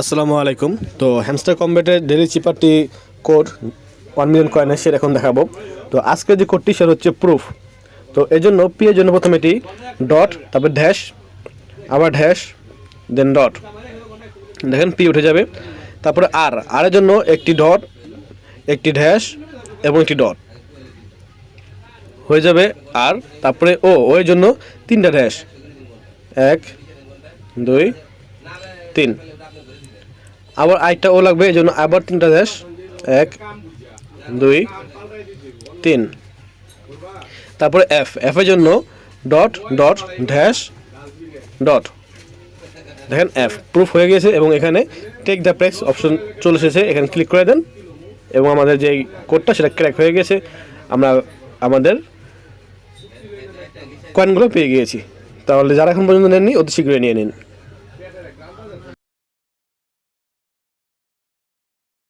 আসসালামু আলাইকুম। তো হ্যামস্টার কম্বেটের ডেলি চিপারটি কোড ওয়ান মিলিয়ন কয়েনের সেটা এখন দেখাবো। তো আজকে যে কোডটি সেটা হচ্ছে প্রুফ তো এই জন্য পি এর জন্য প্রথমে এটি ডট তারপর ড্যাশ আবার ড্যাশ দেন ডট দেখেন পি উঠে যাবে। তারপরে আর আর এর জন্য একটি ডট একটি ড্যাশ এবং একটি ডট হয়ে যাবে আর তারপরে ও ও এর জন্য তিনটা ড্যাশ এক, দুই, তিন। আবার আরেকটা ও লাগবে, এই জন্য আবার তিনটা ড্যাশ এক, দুই, তিন। তারপরে এফ এফ এর জন্য ডট ডট ড্যাশ ডট দেখেন এফ প্রুফ হয়ে গেছে এবং এখানে টেক দ্য প্রেস অপশন চলে এসেছে। এখানে ক্লিক করে দেন এবং আমাদের যে কোডটা সেটা ক্র্যাক হয়ে গেছে আমরা আমাদের কয়েনগুলো পেয়ে গিয়েছি। তাহলে যারা এখন পর্যন্ত নেননি, অতি শীঘ্রই নিয়ে নিন।